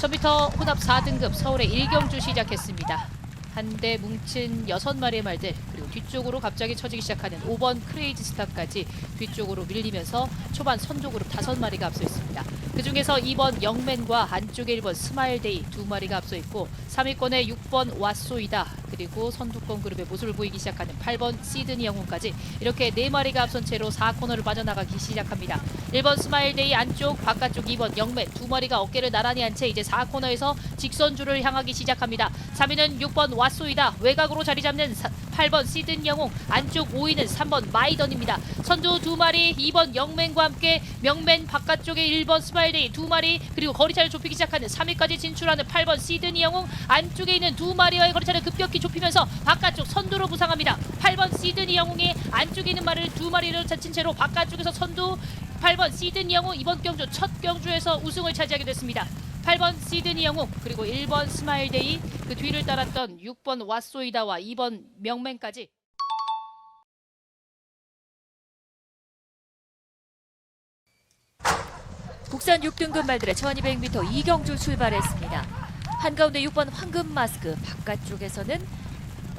1000m 혼합 4등급 서울의 일경주 시작했습니다. 한 대 뭉친 6마리의 말들 그리고 뒤쪽으로 갑자기 쳐지기 시작하는 5번 크레이지 스타까지 뒤쪽으로 밀리면서 초반 선두 그룹 5마리가 앞서 있습니다. 그 중에서 2번 영맨과 안쪽에 1번 스마일데이 두 마리가 앞서 있고 3위권에 6번 왓소이다 그리고 선두권 그룹의 모습을 보이기 시작하는 8번 시드니 영웅까지 이렇게 네 마리가 앞선 채로 4코너를 빠져나가기 시작합니다. 1번 스마일데이 안쪽 바깥쪽 2번 영맨 두 마리가 어깨를 나란히 한 채 이제 4코너에서 직선줄을 향하기 시작합니다. 3위는 6번 왓소이다 외곽으로 자리 잡는 8번 시든 영웅 안쪽 5위는 3번 마이던입니다. 선두 두 마리 2번 영맨과 함께 명맨 바깥쪽에 1번 스마일데이 두 마리 그리고 거리차를 좁히기 시작하는 3위까지 진출하는 8번 시드니 영웅 안쪽에 있는 두 마리와의 거리차를 급격히 좁히면서 바깥쪽 선두로 부상합니다. 8번 시드니 영웅이 안쪽에 있는 말을 두 마리를 자친 채로 바깥쪽에서 선두 8번 시드니 영웅 이번 경주 첫 경주에서 우승을 차지하게 됐습니다. 8번 시드니 영웅 그리고 1번 스마일데이 그 뒤를 따랐던 6번 왓소이다와 2번 명맨까지 국산 6등급 말들의 1200m 이경주 출발했습니다. 한가운데 6번 황금 마스크, 바깥쪽에서는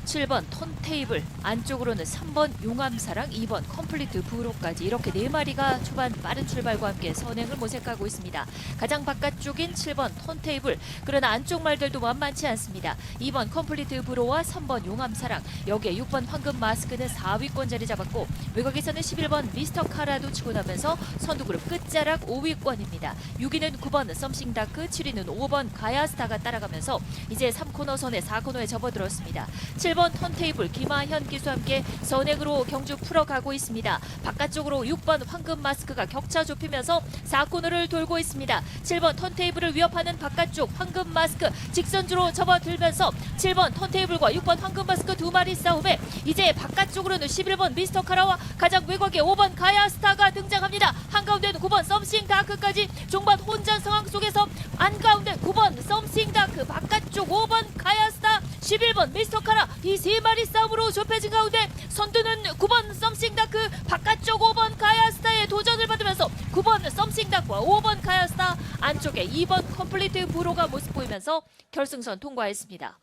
7번 턴테이블, 안쪽으로는 3번 용암사랑, 2번 컴플리트 브로까지 이렇게 네 마리가 초반 빠른 출발과 함께 선행을 모색하고 있습니다. 가장 바깥쪽인 7번 턴테이블, 그러나 안쪽 말들도 만만치 않습니다. 2번 컴플리트 브로와 3번 용암사랑, 여기에 6번 황금 마스크는 4위권 자리 잡았고 외곽에서는 11번 미스터 카라도 치고 나면서 선두그룹 끝자락 5위권입니다. 6위는 9번 썸싱다크, 7위는 5번 가야스타가 따라가면서 이제 3코너 선에 4코너에 접어들었습니다. 7번 턴테이블 김하현 기수와 함께 선행으로 경주 풀어가고 있습니다. 바깥쪽으로 6번 황금 마스크가 격차 좁히면서 4코너를 돌고 있습니다. 7번 턴테이블을 위협하는 바깥쪽 황금 마스크 직선주로 접어들면서 7번 턴테이블과 6번 황금 마스크 두 마리 싸움에 이제 바깥쪽으로는 11번 미스터 카라와 가장 외곽에 5번 가야스타가 등장합니다. 한가운데는 9번 썸싱 다크까지 종반 혼전 상황 속에서 안가운데 9번 썸싱 다크 바깥쪽 5번 가야스타 11번 미스터 카라 이 세 마리 싸움으로 좁혀진 가운데 선두는 9번 썸싱 다크 바깥쪽 5번 가야스타의 도전을 받으면서 9번 썸싱 다크와 5번 가야스타 안쪽에 2번 컴플리트 브로가 모습 보이면서 결승선 통과했습니다.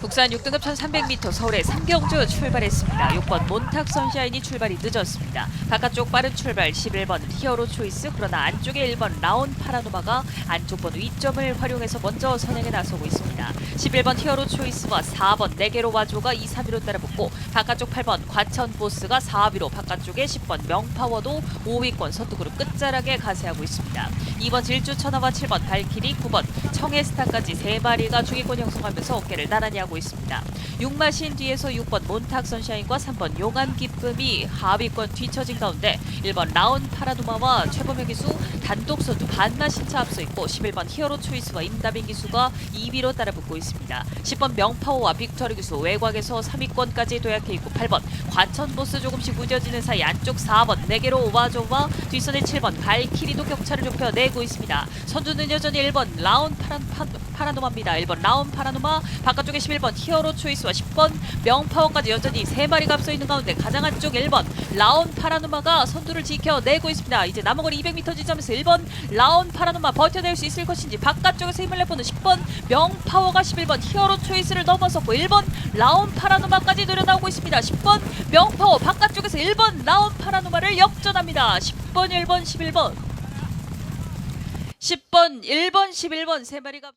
국산 6등급 1300m 서울의 삼경주 출발했습니다. 6번 몬탁 선샤인이 출발이 늦었습니다. 바깥쪽 빠른 출발 11번 히어로 초이스 그러나 안쪽에 1번 라온 파라노마가 안쪽 번 위점을 활용해서 먼저 선행에 나서고 있습니다. 11번 히어로 초이스와 4번 네게로 와조가 2, 3위로 따라붙고 바깥쪽 8번 과천 보스가 4위로 바깥쪽에 10번 명파워도 5위권 선두그룹 끝자락에 가세하고 있습니다. 2번 질주 천하와 7번 발키리 9번 청해스타까지 3마리가 중위권 형성하면서 어깨를 나란히 하고 있습니다. 6마신 뒤에서 6번 몬탁 선샤인과 3번 용암 기쁨이 하위권 뒤처진 가운데 1번 라온 파라도마와 최범혁 기수 단독 선두 반마신 차 앞서 있고 11번 히어로 초이스와 임다빈 기수가 2위로 따라붙고 있습니다. 10번 명파워와 빅터리 기수 외곽에서 3위권까지 도약해 있고 8번 과천 보스 조금씩 무뎌지는 사이 안쪽 4번 네게로 오와조와 뒷선의 7번 발키리도 격차를 좁혀 내고 있습니다. 선두는 여전히 1번 라온 파라, 파, 파라노마입니다. 1번 라온 파라노마 바깥쪽에 11번 히어로 초이스와 10번 명파워까지 여전히 3마리가 앞서 있는 가운데 가장 안쪽 1번 라온 파라노마가 선두를 지켜내고 있습니다. 이제 남은 거리 200m 지점에서 1번 라온 파라노마 버텨낼 수 있을 것인지 바깥쪽에서 힘을 내보는 10번 명파워가 11번 히어로 초이스를 넘어섰고 1번 라온 파라노마까지 노려나오고 있습니다. 10번 명파워 바깥쪽에서 1번 라온 파라노마를 역전합니다. 10번, 1번, 11번 10번, 1번, 11번 세 마리가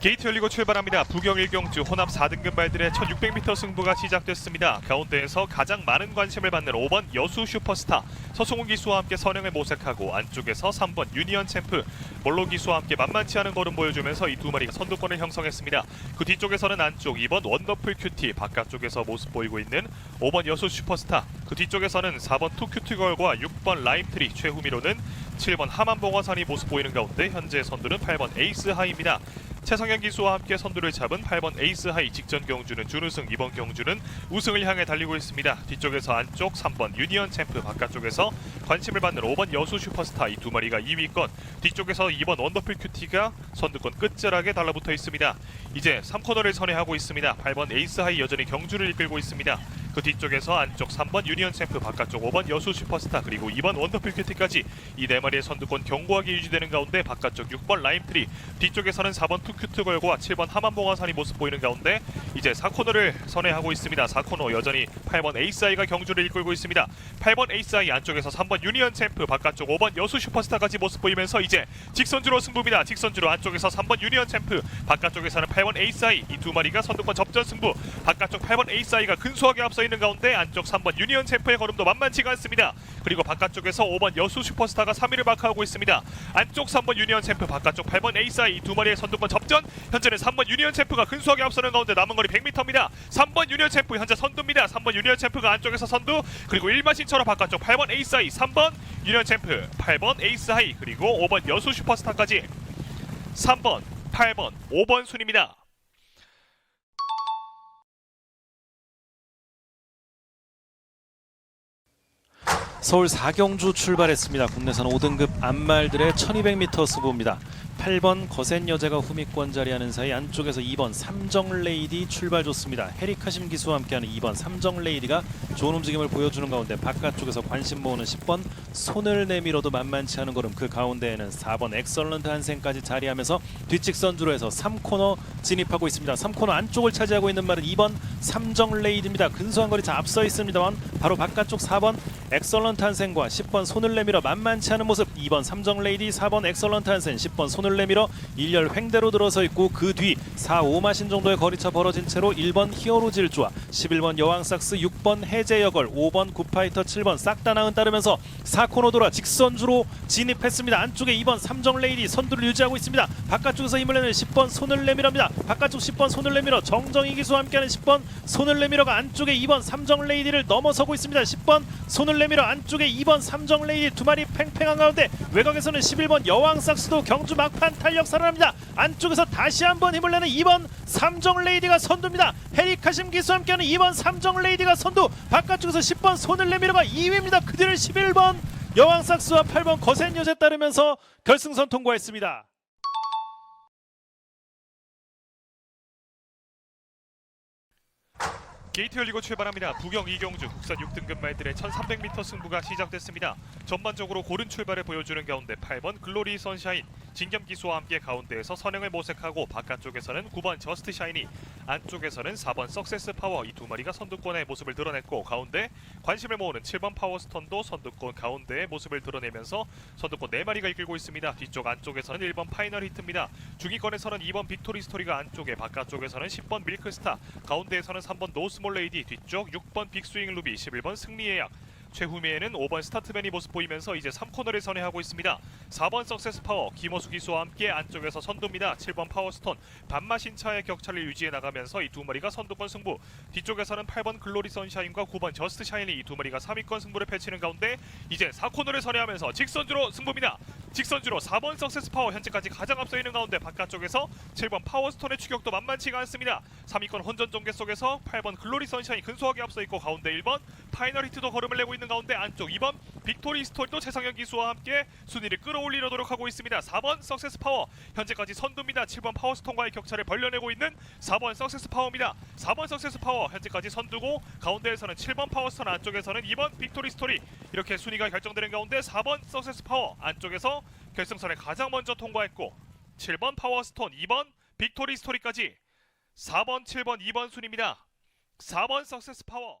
게이트 열리고 출발합니다. 부경 일 경주 혼합 4등급 말들의 1600m 승부가 시작됐습니다. 가운데에서 가장 많은 관심을 받는 5번 여수 슈퍼스타 서승훈 기수와 함께 선행을 모색하고 안쪽에서 3번 유니언 챔프 몰로 기수와 함께 만만치 않은 걸음 보여주면서 이 두 마리가 선두권을 형성했습니다. 그 뒤쪽에서는 안쪽 2번 원더풀 큐티 바깥쪽에서 모습 보이고 있는 5번 여수 슈퍼스타 그 뒤쪽에서는 4번 투 큐티걸과 6번 라임트리 최후미로는 7번 하만봉화산이 모습 보이는 가운데 현재 선두는 8번 에이스 하이입니다. 최성현 기수와 함께 선두를 잡은 8번 에이스 하이 직전 경주는 준우승 이번 경주는 우승을 향해 달리고 있습니다. 뒤쪽에서 안쪽 3번 유니언 챔프 바깥쪽에서 관심을 받는 5번 여수 슈퍼스타 이 두 마리가 2위권 뒤쪽에서 2번 원더풀 큐티가 선두권 끝자락에 달라붙어 있습니다. 이제 3코너를 선회하고 있습니다. 8번 에이스 하이 여전히 경주를 이끌고 있습니다. 그 뒤쪽에서 안쪽 3번 유니언 챔프 바깥쪽 5번 여수 슈퍼스타 그리고 2번 원더풀 큐티까지 이 네 마리의 선두권 견고하게 유지되는 가운데 바깥쪽 6번 라임트리 뒤쪽에서는 4번 투큐트 걸고와 7번 하만봉화산이 모습 보이는 가운데 이제 4코너를 선회하고 있습니다. 4코너 여전히 8번 에이스아이가 경주를 이끌고 있습니다. 8번 에이스아이 안쪽에서 3번 유니언 챔프 바깥쪽 5번 여수 슈퍼스타까지 모습 보이면서 이제 직선주로 승부입니다. 직선주로 안쪽에서 3번 유니언 챔프 바깥쪽에서는 8번 에이스아이 이 두 마리가 선두권 접전 승부 바깥쪽 8번 에이스아이가 근소하게 앞서 있는 가운데 안쪽 3번 유니언 챔프의 걸음도 만만치가 않습니다. 그리고 바깥쪽에서 5번 여수 슈퍼스타가 3위를 마크하고 있습니다. 안쪽 3번 유니언 챔프 바깥쪽 8번 에이스아이 이 두 마리의 선두권 접전 현재는 3번 유니언 챔프가 근소하게 앞서는 가운데 남은 거리 100m입니다. 3번 유니언 챔프 현재 선두입니다. 3번 유니언 챔프가 안쪽에서 선두 그리고 일마신처럼 바깥쪽 8번 에이스아이 3번 유니언 챔프 8번 에이스 하이 그리고 5번 여수 슈퍼스타까지 3번 8번 5번 순입니다. 서울 4경주 출발했습니다. 국내선 5등급 안말들의 1200m 수부입니다. 8번 거센 여자가 후미권 자리하는 사이 안쪽에서 2번 삼정 레이디 출발 좋습니다. 헤리카심 기수와 함께하는 2번 삼정 레이디가 좋은 움직임을 보여주는 가운데 바깥쪽에서 관심 모으는 10번 손을 내밀어도 만만치 않은 걸음 그 가운데에는 4번 엑설런트 한생까지 자리하면서 뒷직선 주로 해서 3코너 진입하고 있습니다. 3코너 안쪽을 차지하고 있는 말은 2번 삼정 레이디입니다. 근소한 거리 자 앞서 있습니다만 바로 바깥쪽 4번 엑설런트 한생과 10번 손을 내밀어 만만치 않은 모습 2번 삼정 레이디 4번 엑설런트 한생 10번 손을 내밀어 1열 횡대로 들어서 있고 그 뒤 4, 5마신 정도의 거리차 벌어진 채로 1번 히어로 질주와 11번 여왕삭스 6번 해제여걸 5번 굿파이터 7번 싹다나은 따르면서 4코너 돌아 직선주로 진입했습니다. 안쪽에 2번 삼정 레이디 선두를 유지하고 있습니다. 바깥쪽에서 힘을 내는 10번 손을 내밀어입니다. 바깥쪽 10번 손을 내밀어 정정희 기수와 함께하는 10번 손을 내밀어가 안쪽에 2번 삼정 레이디를 넘어서고 있습니다. 10번 손을 내밀어 안쪽에 2번 삼정 레이디 두 마리 팽팽한 가운데 외곽에서는 11번 여왕 삭스도 경주 막판 탄력 살아납니다. 안쪽에서 다시 한번 힘을 내는 2번 삼정 레이디가 선두입니다. 헤리카심 기수와 함께하는 2번 삼정 레이디가 선두 바깥쪽에서 10번 손을 내밀어가 2위입니다. 그 뒤를 11번 여왕 삭스와 8번 거센 여제 따르면서 결승선 통과했습니다. 게이트 열리고 출발합니다. 부경 이경주 국산 6등급 말들의 1300m 승부가 시작됐습니다. 전반적으로 고른 출발을 보여주는 가운데 8번 글로리 선샤인 진겸 기수와 함께 가운데에서 선행을 모색하고 바깥쪽에서는 9번 저스트 샤이니 안쪽에서는 4번 석세스 파워 이 두 마리가 선두권의 모습을 드러냈고 가운데 관심을 모으는 7번 파워스톤도 선두권 가운데의 모습을 드러내면서 선두권 4마리가 이끌고 있습니다. 뒤쪽 안쪽에서는 1번 파이널 히트입니다. 중위권에서는 2번 빅토리 스토리가 안쪽에 바깥쪽에서는 10번 밀크스타 가운데에서는 3번 노스몰 레이디 뒤쪽 6번 빅스윙 루비 11번 승리의 약 최후미에는 5번 스타트맨이 모습 보이면서 이제 3코너를 선회하고 있습니다. 4번 석세스 파워 김호수 기수와 함께 안쪽에서 선두입니다. 7번 파워스톤 반마신차의 격차를 유지해 나가면서 이 두 마리가 선두권 승부 뒤쪽에서는 8번 글로리 선샤인과 9번 저스트 샤인이 이 두 마리가 3위권 승부를 펼치는 가운데 이제 4코너를 선회하면서 직선주로 승부입니다. 직선주로 4번 석세스 파워 현재까지 가장 앞서 있는 가운데 바깥쪽에서 7번 파워스톤의 추격도 만만치가 않습니다. 3위권 혼전 전개 속에서 8번 글로리 선샤인 근소하게 앞서 있고 가운데 1번 파이널 히트도 걸음을 내고 있는 가운데 안쪽 2번 빅토리 스토리도 최상현 기수와 함께 순위를 끌어올리려 노력하고 있습니다. 4번 석세스 파워 현재까지 선두입니다. 7번 파워스톤과의 격차를 벌려내고 있는 4번 석세스 파워입니다. 4번 석세스 파워 현재까지 선두고 가운데에서는 7번 파워스톤 안쪽에서는 2번 빅토리 스토리 이렇게 순위가 결정되는 가운데 4번 석세스 파워 안쪽에서 결승선에 가장 먼저 통과했고 7번 파워스톤 2번 빅토리 스토리까지 4번 7번 2번 순입니다. 4번 석세스 파워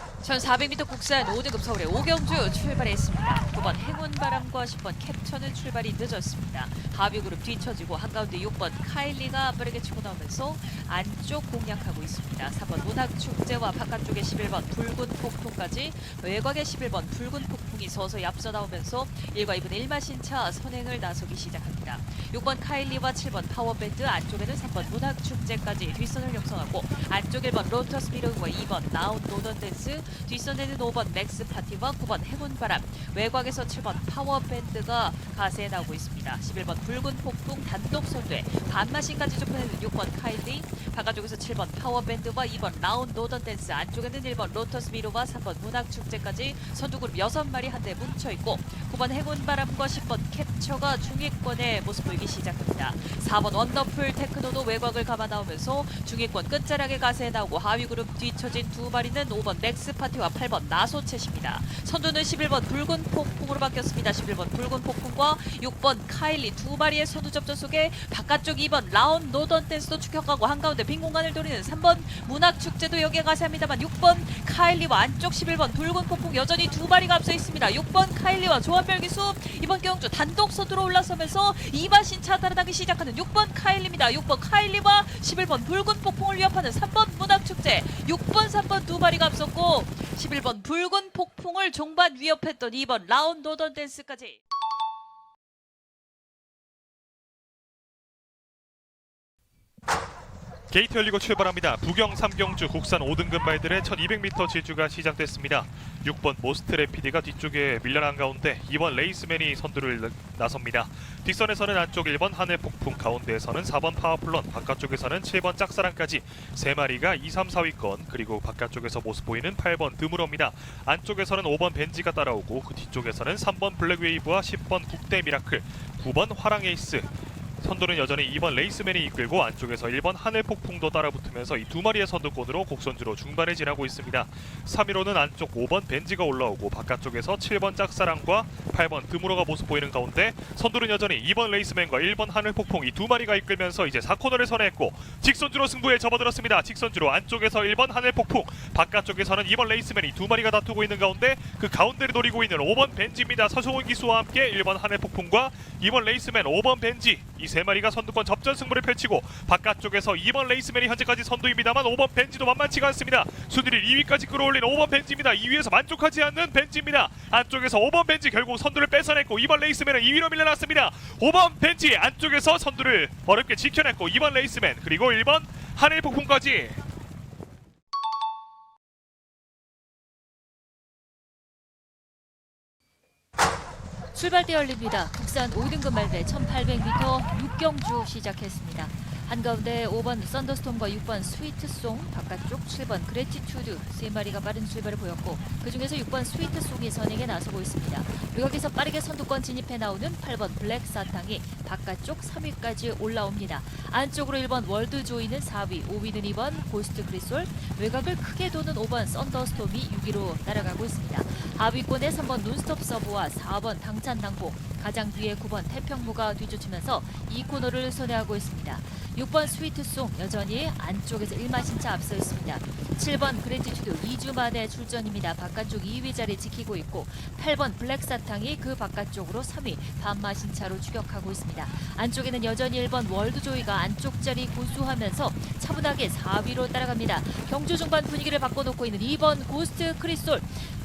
1400m 국산 5등급 서울의 오경주 출발했습니다. 9번 행운바람과 10번 캡처는 출발이 늦었습니다. 하비그룹 뒤처지고 한가운데 6번 카일리가 빠르게 치고 나오면서 안쪽 공략하고 있습니다. 4번 문학축제와 바깥쪽에 11번 붉은 폭풍까지 외곽에 11번 붉은 폭풍 스위트송이 서서히 앞서 나오면서 1과 2분 1마신차 선행을 나서기 시작합니다. 6번 카일리와 7번 파워밴드 안쪽에는 3번 문학축제까지 뒷선을 형성하고 안쪽 1번 로터스 미르와 2번 나운 노던 댄스 뒷선에는 5번 맥스 파티와 9번 행운바람 외곽에서 7번 파워밴드가 가세해 나오고 있습니다. 11번 붉은 폭풍 단독 선두에 반마신까지 좁혀내는 6번 카일리 바깥쪽에서 7번 파워밴드와 2번 라운 노던댄스 안쪽에는 1번 로터스 미르와 3번 문학축제까지 선두그룹 6마리 한데 뭉쳐있고 9번 행운바람과 10번 캡처가 중위권의 모습 보이기 시작합니다. 4번 원더풀 테크노도 외곽을 감아 나오면서 중위권 끝자락에 가세해 나오고 하위 그룹 뒤처진 두 마리는 5번 넥스 파티와 8번 나소챗입니다. 선두는 11번 붉은 폭풍으로 바뀌었습니다. 11번 붉은 폭풍과 6번 카일리 두 마리의 선두 접전 속에 바깥쪽 2번 라운 노던 댄스도 추격하고 한가운데 빈 공간을 노리는 3번 문학 축제도 여기에 가세 합니다만 6번 카일리와 안쪽 11번 붉은 폭풍 여전히 두 마리가 앞서 있습니다. 6번 카일리와 조합별 기수 이번 경주 단독 선두로 올라서면서 이바신 차 따라다기 시작하는 6번 카일리입니다. 6번 카일리와 11번 붉은 폭풍을 위협하는 3번 문학 축제 6번 3번 두 마리가 앞섰고 11번 붉은 폭풍을 종반 위협했던 2번 라운 노던 댄스까지 게이트 열리고 출발합니다. 부경 3경주 국산 5등급 말들의 1200m 질주가 시작됐습니다. 6번 모스트레 PD가 뒤쪽에 밀려난 가운데 2번 레이스맨이 선두를 나섭니다. 뒷선에서는 안쪽 1번 하늘 폭풍, 가운데에서는 4번 파워플런, 바깥쪽에서는 7번 짝사랑까지 3마리가 2, 3, 4위권 그리고 바깥쪽에서 모습 보이는 8번 드무러입니다. 안쪽에서는 5번 벤지가 따라오고 그 뒤쪽에서는 3번 블랙웨이브와 10번 국대 미라클, 9번 화랑 에이스, 선두는 여전히 2번 레이스맨이 이끌고 안쪽에서 1번 하늘 폭풍도 따라붙으면서 이 두 마리의 선두권으로 곡선주로 중반에 지나고 있습니다. 3위로는 안쪽 5번 벤지가 올라오고 바깥쪽에서 7번 짝사랑과 8번 드무로가 모습 보이는 가운데 선두는 여전히 2번 레이스맨과 1번 하늘 폭풍 이 두 마리가 이끌면서 이제 4코너를 선회했고 직선주로 승부에 접어들었습니다. 직선주로 안쪽에서 1번 하늘 폭풍 바깥쪽에서는 2번 레이스맨이 두 마리가 다투고 있는 가운데 그 가운데를 노리고 있는 5번 벤지입니다. 서성훈 기수와 함께 1번 하늘 폭풍과 2번 레이스맨 5번 벤지 이 세 마리가 선두권 접전 승부를 펼치고 바깥쪽에서 2번 레이스맨이 현재까지 선두입니다만 5번 벤지도 만만치가 않습니다. 순위를 2위까지 끌어올린 5번 벤지입니다. 2위에서 만족하지 않는 벤지입니다. 안쪽에서 5번 벤지 결국 선두를 뺏어냈고 2번 레이스맨은 2위로 밀려났습니다. 5번 벤지 안쪽에서 선두를 어렵게 지켜냈고 2번 레이스맨 그리고 1번 하늘 폭풍까지 출발대 열립니다. 국산 5등급 말대 1800m 6경주 시작했습니다. 한가운데 5번 썬더스톰과 6번 스위트송, 바깥쪽 7번 그레티튜드 세 마리가 빠른 출발을 보였고 그 중에서 6번 스위트송이 선행에 나서고 있습니다. 외곽에서 빠르게 선두권 진입해 나오는 8번 블랙 사탕이 바깥쪽 3위까지 올라옵니다. 안쪽으로 1번 월드 조이는 4위, 5위는 2번 고스트 크리솔, 외곽을 크게 도는 5번 썬더스톰이 6위로 따라가고 있습니다. 하위권에 3번 논스톱 서브와 4번 당찬 당보, 가장 뒤에 9번 태평무가 뒤쫓으면서 이 코너를 선회하고 있습니다. 6번 스위트송 여전히 안쪽에서 1마신차 앞서 있습니다. 7번 그레티튜드 2주 만에 출전입니다. 바깥쪽 2위 자리 지키고 있고 8번 블랙사탕이 그 바깥쪽으로 3위 반마신차로 추격하고 있습니다. 안쪽에는 여전히 1번 월드조이가 안쪽 자리 고수하면서 차분하게 4위로 따라갑니다. 경주 중반 분위기를 바꿔놓고 있는 2번 고스트 크리솔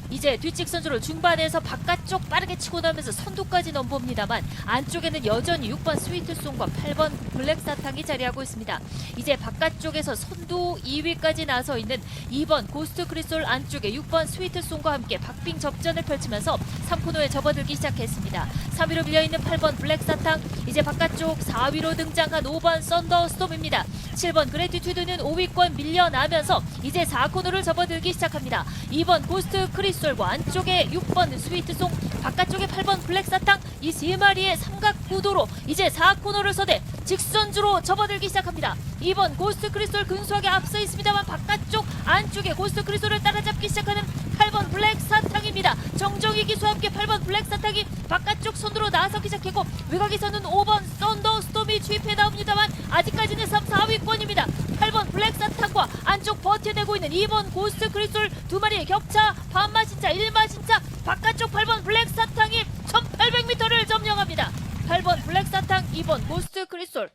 이제 뒷직선주로 중반에서 바깥쪽 빠르게 치고 나면서 선두까지 넘봅니다만 안쪽에는 여전히 6번 스위트송과 8번 블랙사탕이 자리하고 있습니다. 이제 바깥쪽에서 선두 2위까지 나서 있는 2번 고스트 크리솔 안쪽에 6번 스위트송과 함께 박빙 접전을 펼치면서 3코너에 접어들기 시작했습니다. 3위로 밀려있는 8번 블랙사탕 이제 바깥쪽 4위로 등장한 5번 썬더스톰입니다. 7번 그레티튜드는 5위권 밀려나면서 이제 4코너를 접어들기 시작합니다. 2번 고스트 크리솔 과 안쪽에 6번 스위트송, 바깥쪽에 8번 블랙사탕 이 세 마리의 삼각 구도로 이제 4코너를 서대 직선주로 접어들기 시작합니다. 2번 고스트 크리솔 근소하게 앞서 있습니다만 바깥쪽 안쪽에 고스트 크리솔을 따라잡기 시작하는 8번 블랙사탕입니다. 정정희 기수와 함께 8번 블랙사탕이 바깥쪽 선두로 나서기 시작했고 외곽에서는 5번 썬더스톰이 주입해 나옵니다만 아직까지는 3, 4위권입니다. 8번 블랙사탕과 안쪽 버텨내고 있는 2번 고스트 크리솔 두 마리의 격차 반마신차 1마신차 바깥쪽 8번 블랙사탕이 1800m를 점령합니다. 8번 블랙사탕 2번 고스트 크리솔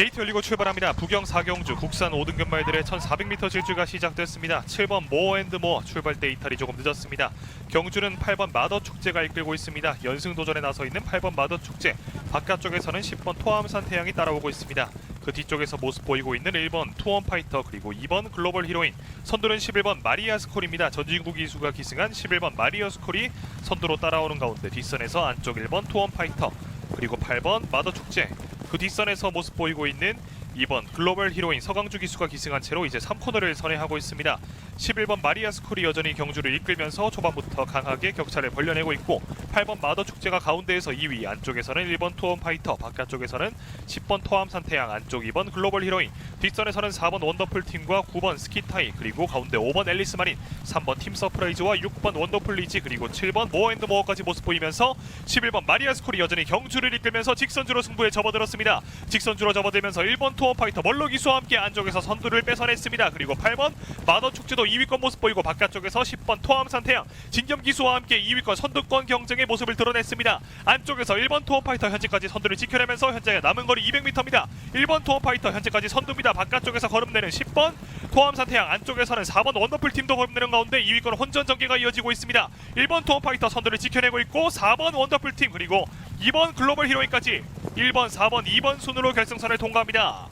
게이트 열리고 출발합니다. 부경 4경주 국산 5등급 말들의 1400m 질주가 시작됐습니다. 7번 모어앤드모어 출발대 이탈이 조금 늦었습니다. 경주는 8번 마더 축제가 이끌고 있습니다. 연승 도전에 나서 있는 8번 마더 축제. 바깥쪽에서는 10번 토암산 태양이 따라오고 있습니다. 그 뒤쪽에서 모습 보이고 있는 1번 투원 파이터 그리고 2번 글로벌 히로인 선두는 11번 마리아 스콜입니다. 전진국 이수가 기승한 11번 마리아 스콜이 선두로 따라오는 가운데 뒷선에서 안쪽 1번 투원 파이터 그리고 8번 마더 축제. 그 뒷선에서 모습 보이고 있는 2번 글로벌 히로인 서강주 기수가 기승한 채로 이제 3코너를 선회하고 있습니다. 11번 마리아 스쿨이 여전히 경주를 이끌면서 초반부터 강하게 격차를 벌려내고 있고 8번 마더 축제가 가운데에서 2위 안쪽에서는 1번 투원 파이터 바깥쪽에서는 10번 토암 산 태양 안쪽 2번 글로벌 히로인 뒷선에서는 4번 원더풀 팀과 9번 스키타이 그리고 가운데 5번 앨리스 마린 3번 팀 서프라이즈와 6번 원더풀 리지 그리고 7번 모어앤드모어까지 모습 보이면서 11번 마리아 스쿨이 여전히 경주를 이끌면서 직선주로 승부에 접어들었습니다. 직선주로 접어들면서 1번 투어 파이터 멀로 기수와 함께 안쪽에서 선두를 뺏어냈습니다. 그리고 8번 마더 축제도 2위권 모습 보이고 바깥쪽에서 10번 토암산 태양 진겸 기수와 함께 2위권 선두권 경쟁의 모습을 드러냈습니다. 안쪽에서 1번 투어 파이터 현재까지 선두를 지켜내면서 현재 남은 거리 200m입니다. 1번 투어 파이터 현재까지 선두입니다. 바깥쪽에서 걸음내는 10번 토암산 태양 안쪽에서는 4번 원더풀 팀도 걸음내는 가운데 2위권 혼전 전개가 이어지고 있습니다. 1번 투어 파이터 선두를 지켜내고 있고 4번 원더풀 팀 그리고 2번 글로벌 히로인까지 1번, 4번, 2번 순으로 결승선을 통과합니다.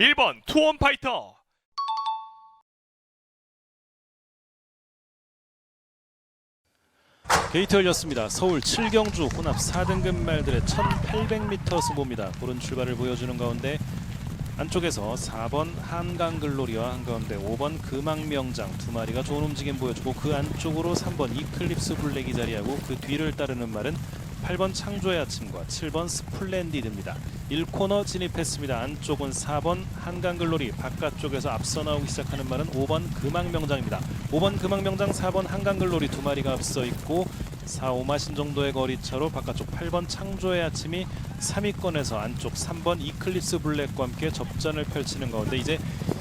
1번 투원 파이터 게이트 열렸습니다. 서울 7경주 혼합 4등급 말들의 1800m 승부입니다. 고른 출발을 보여주는 가운데 안쪽에서 4번 한강글로리와 한가운데 5번 금왕명장 두 마리가 좋은 움직임 보여주고 그 안쪽으로 3번 이클립스 블랙이 자리하고 그 뒤를 따르는 말은 8번 창조의 아침과 7번 스플렌디드입니다. 1코너 진입했습니다. 안쪽은 4번 한강글로리, 바깥쪽에서 앞서 나오기 시작하는 말은 5번 금왕명장입니다. 5번 금왕명장, 4번 한강글로리 두 마리가 앞서 있고 4, 5마신 정도의 거리차로 바깥쪽 8번 창조의 아침이 3위권에서 안쪽 3번 이클립스 블랙과 함께 접전을 펼치는 가운데 이제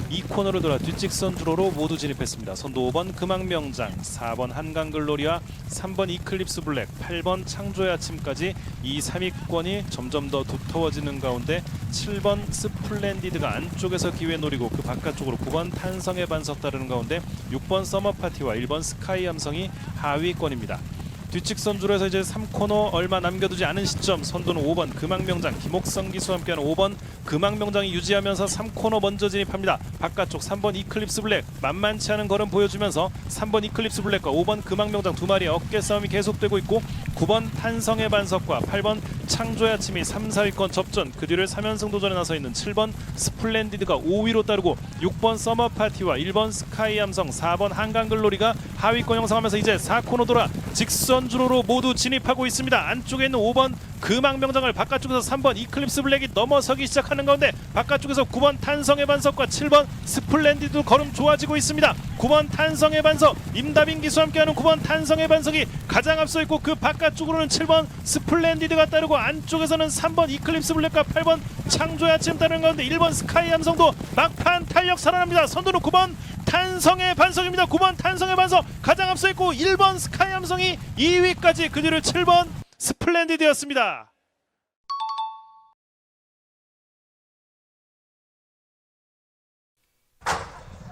이 코너를 돌아 뒷직선 주로로 모두 진입했습니다. 선두 5번 금왕명장, 4번 한강글로리와 3번 이클립스 블랙, 8번 창조의 아침까지 이 3위권이 점점 더 두터워지는 가운데 7번 스플렌디드가 안쪽에서 기회 노리고 그 바깥쪽으로 9번 탄성의 반석 따르는 가운데 6번 서머파티와 1번 스카이 함성이 하위권입니다. 뒷직선 줄에서 이제 3코너 얼마 남겨두지 않은 시점 선두는 5번 금왕명장 김옥성 기수와 함께하는 5번 금왕명장이 유지하면서 3코너 먼저 진입합니다. 바깥쪽 3번 이클립스 블랙 만만치 않은 걸음 보여주면서 3번 이클립스 블랙과 5번 금왕명장 두 마리의 어깨 싸움이 계속되고 있고 9번 탄성의 반석과 8번 창조의 아침이 3, 4위권 접전 그 뒤를 3연승 도전에 나서 있는 7번 스플렌디드가 5위로 따르고 6번 서머파티와 1번 스카이 함성 4번 한강글로리가 하위권 형성하면서 이제 4코너 돌아 직선 주로로 모두 진입하고 있습니다. 안쪽에 있는 5번 금왕명장을 바깥쪽에서 3번 이클립스 블랙이 넘어서기 시작하는 가운데 바깥쪽에서 9번 탄성의 반석과 7번 스플렌디드 걸음 좋아지고 있습니다. 9번 탄성의 반석 임다빈 기수와 함께하는 9번 탄성의 반석이 가장 앞서 있고 그 바깥쪽으로는 7번 스플렌디드가 따르고 안쪽에서는 3번 이클립스 블랙과 8번 창조의 아침 따르는 가운데 1번 스카이 함성도 막판 탄력 살아납니다. 선두는 9번 탄성의 반석입니다. 9번 탄성의 반석 가장 앞서 있고 1번 스카이 함성이 2위까지 그 뒤를 7번 스플렌디드였습니다.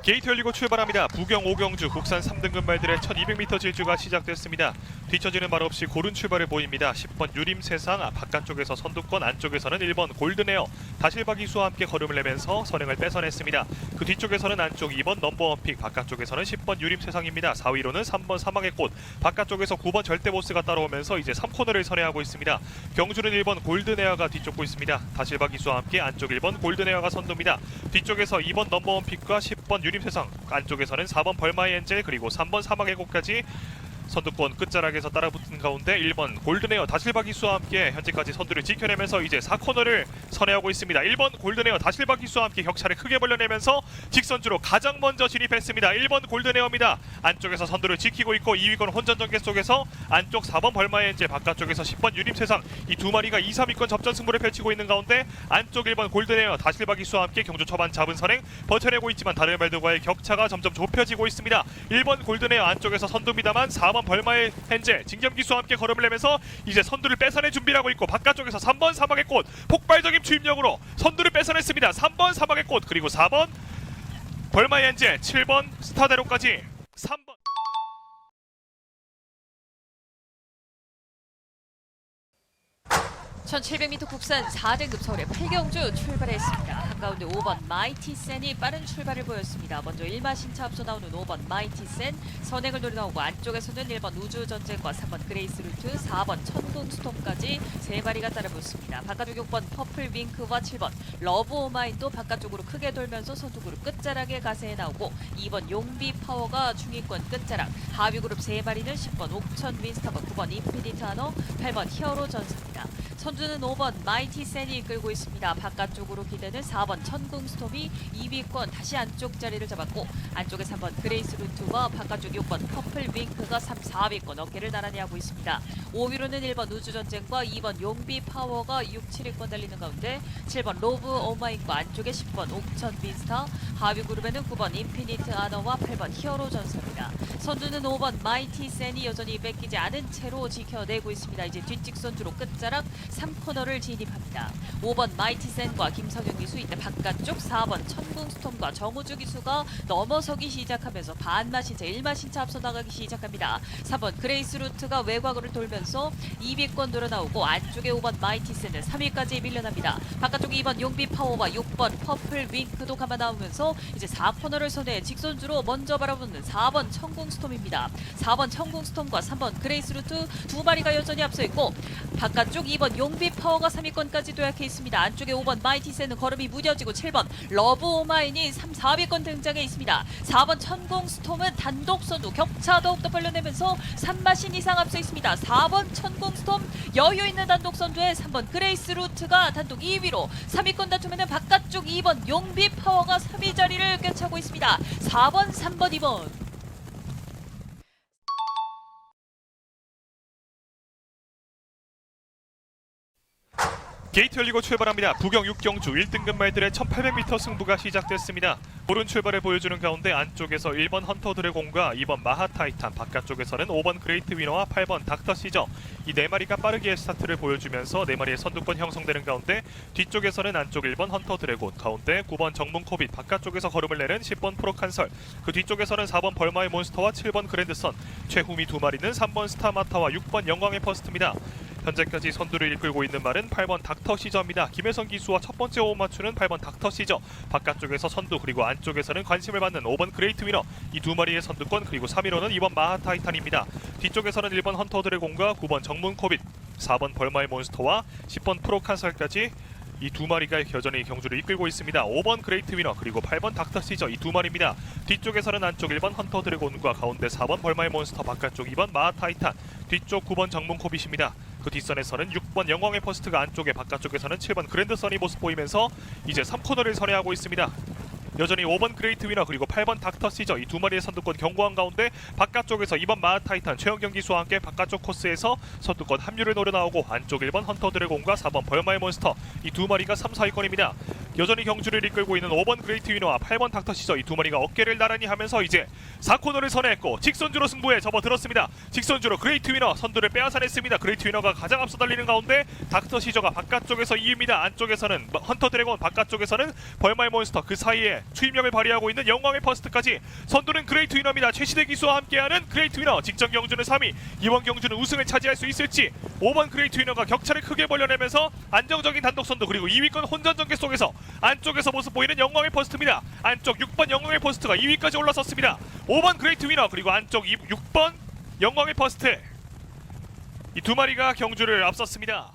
게이트 열리고 출발합니다. 부경 5경주 국산 3등급 말들의 1200m 질주가 시작됐습니다. 뒤처지는 말 없이 고른 출발을 보입니다. 10번 유림세상 아, 바깥쪽에서 선두권 안쪽에서는 1번 골든에어 다실바기수와 함께 걸음을 내면서 선행을 뺏어냈습니다. 그 뒤쪽에서는 안쪽 2번 넘버원픽 바깥쪽에서는 10번 유림세상입니다. 4위로는 3번 사막의 꽃 바깥쪽에서 9번 절대보스가 따라오면서 이제 3코너를 선회하고 있습니다. 경주는 1번 골든에어가 뒤쫓고 있습니다. 다실바기수와 함께 안쪽 1번 골든에어가 선두입니다. 뒤쪽에서 2번 넘버원픽과 10번 유림세상. 안쪽에서는 4번 벌마이 엔젤 그리고 3번 사막의 꽃까지 선두권 끝자락에서 따라붙은 가운데 1번 골든에어 다실바기수와 함께 현재까지 선두를 지켜내면서 이제 4코너를 선회하고 있습니다. 1번 골든에어 다실바기수와 함께 격차를 크게 벌려내면서 직선주로 가장 먼저 진입했습니다. 1번 골든에어입니다. 안쪽에서 선두를 지키고 있고 2위권 혼전 전개 속에서 안쪽 4번 벌마엔제 바깥쪽에서 10번 유림세상 이 두 마리가 2, 3위권 접전 승부를 펼치고 있는 가운데 안쪽 1번 골든에어 다실바기수와 함께 경주 초반 잡은 선행 버텨내고 있지만 다른 말들과의 격차가 점점 좁혀지고 있습니다. 1번 골든에어 안쪽에서 선두입니다만 4번 4번 벌마의 헨젤 진경기수와 함께 걸음을 내면서 이제 선두를 뺏어낼 준비를 하고 있고 바깥쪽에서 3번 사막의 꽃 폭발적인 추임력으로 선두를 뺏어냈습니다. 3번 사막의 꽃 그리고 4번 벌마의 헨젤 7번 스타데로까지 3번 1700m 국산 4등급 서울의 8경주 출발했습니다. 한가운데 5번 마이티 센이 빠른 출발을 보였습니다. 먼저 1마 신차 앞서 나오는 5번 마이티 센 선행을 노려 나오고 안쪽에서는 1번 우주 전쟁과 3번 그레이스 루트, 4번 천궁 스톰까지 세 마리가 따라붙습니다. 바깥쪽 6번 퍼플 윙크와 7번 러브 오마인도 바깥쪽으로 크게 돌면서 선두그룹 끝자락에 가세해 나오고 2번 용비 파워가 중위권 끝자락, 하위 그룹 세 마리는 10번 옥천 윈스타버, 9번 인피니트 하너, 8번 히어로 전사입니다. 선두는 5번 마이티 센이 이끌고 있습니다. 바깥쪽으로 기대는 4번 천궁 스톰이 2위권 다시 안쪽 자리를 잡았고 안쪽에 3번 그레이스 루트와 바깥쪽 6번 퍼플 윙크가 3, 4위권 어깨를 나란히 하고 있습니다. 5위로는 1번 우주전쟁과 2번 용비 파워가 6, 7위권 달리는 가운데 7번 로브 오마인과 안쪽에 10번 옥천 빈스타 하위 그룹에는 9번 인피니트 아너와 8번 히어로 전사입니다. 선두는 5번 마이티 센이 여전히 뺏기지 않은 채로 지켜내고 있습니다. 이제 뒷직 선두로 끝자락 3코너를 진입합니다. 5번 마이티 센과 김성현 기수 이때 바깥쪽 4번 천궁 스톰과 정우주 기수가 넘어서기 시작하면서 반마신차 1마신차 앞서 나가기 시작합니다. 3번 그레이스 루트가 외곽으로 돌면서 2위권 늘어나오고 안쪽에 5번 마이티 센은 3위까지 밀려납니다. 바깥쪽 2번 용비 파워와 6번 퍼플 윙크도 감아 나오면서 이제 4코너를 선해 직선주로 먼저 바라보는 4번 천궁 스톰입니다. 4번 천궁 스톰과 3번 그레이스 루트 두 마리가 여전히 앞서 있고 바깥쪽 2번 용비 파워가 3위권까지 도약해 있습니다. 안쪽에 5번 마이티 센은 걸음이 무 뎌지고 7번 러브 오마인이 3, 4위권 등장해 있습니다. 4번 천궁 스톰은 단독 선두 격차 더욱더 벌려내면서 3마신 이상 앞서 있습니다. 4번 천궁 스톰 여유 있는 단독 선두에 3번 그레이스 루트가 단독 2위로 3위권 다툼에는 바깥쪽 2번 용비 파워가 3위 자리를 꿰차고 있습니다. 4번, 3번, 2번. 게이트 열리고 출발합니다. 부경 6경주 1등급 말들의 1800m 승부가 시작됐습니다. 오른 출발을 보여주는 가운데 안쪽에서 1번 헌터 드래곤과 2번 마하 타이탄, 바깥쪽에서는 5번 그레이트 위너와 8번 닥터 시저 이 네 마리가 빠르게 스타트를 보여주면서 네 마리의 선두권 형성되는 가운데 뒤쪽에서는 안쪽 1번 헌터 드래곤, 가운데 9번 정문 코빗, 바깥쪽에서 걸음을 내는 10번 프로칸설, 그 뒤쪽에서는 4번 벌마의 몬스터와 7번 그랜드선, 최후미 두 마리는 3번 스타마타와 6번 영광의 퍼스트입니다. 현재까지 선두를 이끌고 있는 말은 8번 닥터 시저입니다. 김혜성 기수와 첫 번째 호흡 맞추는 8번 닥터 시저. 바깥쪽에서 선두 그리고 안쪽에서는 관심을 받는 5번 그레이트 위너. 이 두 마리의 선두권 그리고 3위로는 2번 마하 타이탄입니다. 뒤쪽에서는 1번 헌터 드래곤과 9번 정문 코빗, 4번 벌마의 몬스터와 10번 프로칸설까지 이 두 마리가 여전히 경주를 이끌고 있습니다. 5번 그레이트 위너 그리고 8번 닥터 시저 이 두 마리입니다. 뒤쪽에서는 안쪽 1번 헌터 드래곤과 가운데 4번 벌마의 몬스터 바깥쪽 2번 마하 타이탄 뒤쪽 9번 정문 코빗입니다. 그 뒷선에서는 6번 영광의 퍼스트가 안쪽에 바깥쪽에서는 7번 그랜드 선이 모습 보이면서 이제 3코너를 선회하고 있습니다. 여전히 5번 그레이트 위너 그리고 8번 닥터 시저 이 두 마리의 선두권 경고한 가운데 바깥쪽에서 2번 마하 타이탄 최영경 기수와 함께 바깥쪽 코스에서 선두권 합류를 노려 나오고 안쪽 1번 헌터 드래곤과 4번 벌마의 몬스터 이 두 마리가 3, 4위권입니다. 여전히 경주를 이끌고 있는 5번 그레이트 위너와 8번 닥터 시저 이 두 마리가 어깨를 나란히 하면서 이제 4코너를 선회했고 직선주로 승부에 접어들었습니다. 직선주로 그레이트 위너 선두를 빼앗아냈습니다. 그레이트 위너가 가장 앞서 달리는 가운데 닥터 시저가 바깥쪽에서 2위입니다. 안쪽에서는 헌터 드래곤 바깥쪽에서는 벌마의 몬스터 그 사이에 추임력을 발휘하고 있는 영광의 퍼스트까지 선두는 그레이트 위너입니다. 최시대 기수와 함께하는 그레이트 위너 직전 경주는 3위 이번 경주는 우승을 차지할 수 있을지 5번 그레이트 위너가 격차를 크게 벌려내면서 안정적인 단독 선두 그리고 2위권 혼전 전개 속에서 안쪽에서 모습 보이는 영광의 퍼스트입니다. 안쪽 6번 영광의 퍼스트가 2위까지 올라섰습니다. 5번 그레이트 위너 그리고 안쪽 6번 영광의 퍼스트 이 두 마리가 경주를 앞섰습니다.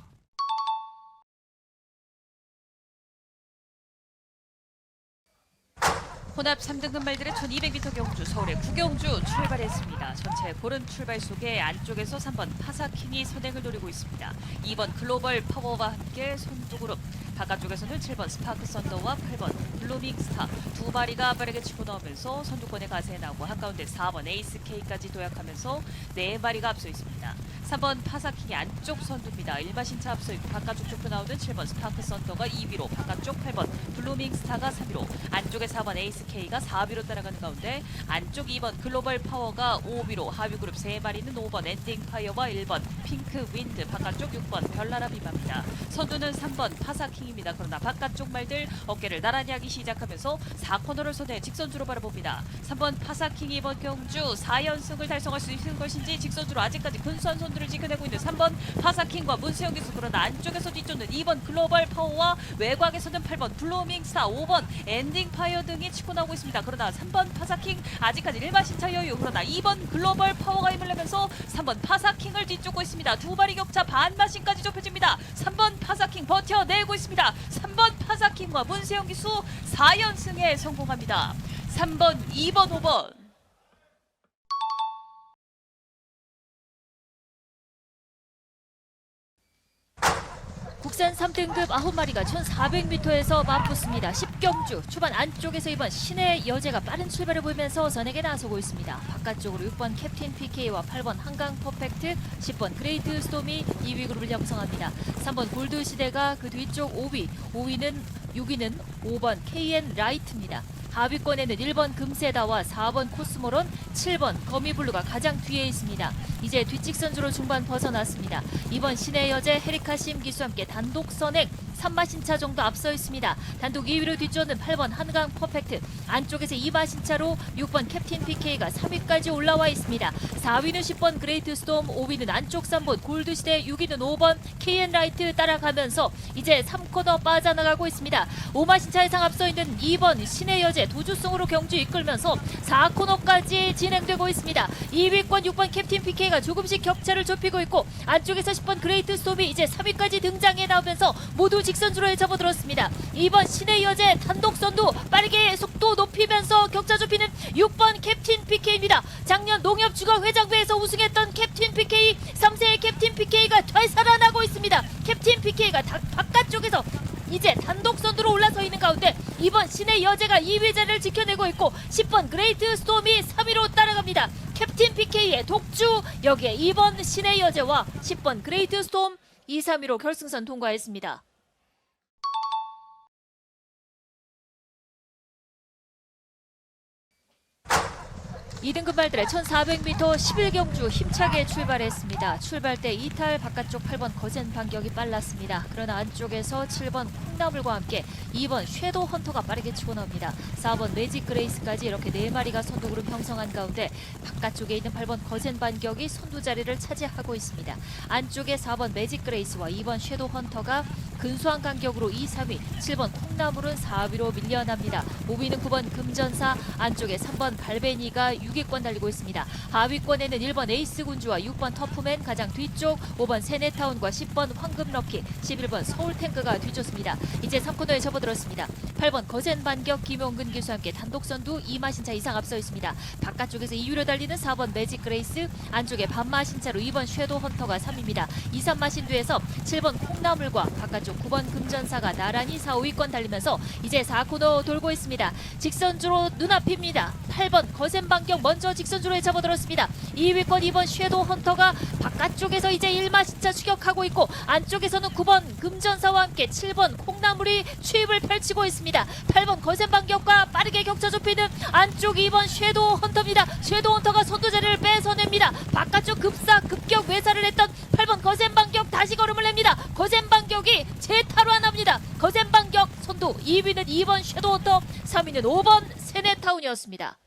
혼합 3등급 말들의 1200m 경주 서울의 구경주 출발했습니다. 전체 고른 출발 속에 안쪽에서 3번 파사킹이 선행을 노리고 있습니다. 2번 글로벌 파워와 함께 선두 그룹 바깥쪽에서는 7번 스파크 썬더와 8번 블루밍 스타 두 마리가 빠르게 치고 나오면서 선두권에 가세해 나오고 한가운데 4번 에이스 K까지 도약하면서 네 마리가 앞서 있습니다. 3번 파사킹이 안쪽 선두입니다. 일마신차 앞서 있고 바깥쪽 좁혀 나오는 7번 스파크 썬더가 2위로 바깥쪽 8번 블루밍 스타가 3위로 안쪽에 4번 에이스 K가 4위로 따라가는 가운데 안쪽 2번 글로벌 파워가 5위로 하위 그룹 3마리는 5번 엔딩 파이어와 1번 핑크 윈드 바깥쪽 6번 별나라 비바입니다. 선두는 3번 파사킹 입니다. 그러나 바깥쪽 말들 어깨를 나란히 하기 시작하면서 4코너를 손에 직선주로 바라봅니다. 3번 파사킹이 이번 경주 4연승을 달성할 수 있는 것인지 직선주로 아직까지 근소한 선두를 지켜내고 있는 3번 파사킹과 문세영 기수 그러나 안쪽에서 뒤쫓는 2번 글로벌 파워와 외곽에서는 8번 블루밍 스타 5번 엔딩 파이어 등이 치고 나오고 있습니다. 그러나 3번 파사킹 아직까지 일마신차 여유 그러나 2번 글로벌 파워가 힘을 내면서 3번 파사킹을 뒤쫓고 있습니다. 두 마리 격차 반마신까지 좁혀집니다. 3번 파사킹 버텨내고 있습니다. 3번 파사킹과 문세영 기수 4연승에 성공합니다. 3번, 2번, 5번 국산 3등급 9마리가 1400m에서 맞붙습니다. 10경주 초반 안쪽에서 이번 신의 여제가 빠른 출발을 보이면서 선에게 나서고 있습니다. 바깥쪽으로 6번 캡틴 PK와 8번 한강 퍼펙트, 10번 그레이트 스톰이 2위 그룹을 형성합니다. 3번 골드 시대가 그 뒤쪽 5위, 5위는 6위는 5번 KN 라이트입니다. 하위권에는 1번 금세다와 4번 코스모론, 7번 거미블루가 가장 뒤에 있습니다. 이제 뒷직선주로 중반 벗어났습니다. 이번 신의 여제 헤리카 심 기수와 함께 단독 선행 3마신차 정도 앞서 있습니다. 단독 2위로 뒤쫓는 8번 한강 퍼펙트 안쪽에서 2마신차로 6번 캡틴 PK가 3위까지 올라와 있습니다. 4위는 10번 그레이트 스톰 5위는 안쪽 3번 골드시대 6위는 5번 KN 라이트 따라가면서 이제 3코너 빠져나가고 있습니다. 5마신차 이상 앞서 있는 2번 신의 여제 도주승으로 경주 이끌면서 4코너까지 진행되고 있습니다. 2위권 6번 캡틴 PK가 조금씩 격차를 좁히고 있고 안쪽에서 10번 그레이트 스톰이 이제 3위까지 등장해 나오면서 모두 직선주로에 접어들었습니다. 2번 신의 여제 단독 선두 빠르게 속도 높이면서 격차 좁히는 6번 캡틴 PK입니다. 작년 농협주가 회장부에서 우승했던 캡틴 PK 3세의 캡틴 PK가 되살아나고 있습니다. 캡틴 PK가 다, 바깥쪽에서 이제 단독 선두로 올라서 있는 가운데 이번 신의 여제가 2위 자리를 지켜내고 있고 10번 그레이트 스톰이 3위로 따라갑니다. 캡틴 PK의 독주 여기에 2번 신의 여제와 10번 그레이트 스톰 2, 3위로 결승선 통과했습니다. 2등급 말들의 1400m 11경주 힘차게 출발했습니다. 출발 때 이탈 바깥쪽 8번 거센 반격이 빨랐습니다. 그러나 안쪽에서 7번 콩나물과 함께 2번 쉐도 헌터가 빠르게 치고 나옵니다. 4번 매직 그레이스까지 이렇게 4마리가 선두 그룹 형성한 가운데 바깥쪽에 있는 8번 거센 반격이 선두 자리를 차지하고 있습니다. 안쪽에 4번 매직 그레이스와 2번 쉐도 헌터가 근소한 간격으로 2, 3위, 7번 콩나물은 4위로 밀려납니다. 5위는 9번 금전사, 안쪽에 3번 발베니가 6위 권 달리고 있습니다. 하위권에는 1번 에이스 군주와 6번 터프맨 가장 뒤쪽, 5번 세네타운과 10번 황금럭키, 11번 서울탱크가 뒤쫓습니다. 이제 3코너에 접어들었습니다. 8번 거센 반격 김용근 기수와 함께 단독 선두 2마신차 이상 앞서 있습니다. 바깥쪽에서 2위로 달리는 4번 매직 그레이스, 안쪽에 반마신차로 2번 쉐도 헌터가 3위입니다. 2, 3마신두에서 7번 콩나물과 바깥쪽 9번 금전사가 나란히 4, 5위권 달리면서 이제 4코너 돌고 있습니다. 직선주로 눈앞입니다. 8번 거센 반격 먼저 직선주로에 접어들었습니다. 2위권 2번 쉐도 헌터가 바깥쪽에서 이제 1마신차 추격하고 있고 안쪽에서는 9번 금전사와 함께 7번 콩나물이 추입을 펼치고 있습니다. 8번 거센 반격과 빠르게 격차 좁히는 안쪽 2번 쉐도 헌터입니다. 쉐도 헌터가 선두 자리를 뺏어냅니다. 바깥쪽 급사 급격 외사를 했던 8번 거센 반격 다시 걸음을 냅니다. 거센 반격이 재탈환합니다. 거센 반격 선두 2위는 2번 쉐도 헌터 3위는 5번 세네타운이었습니다.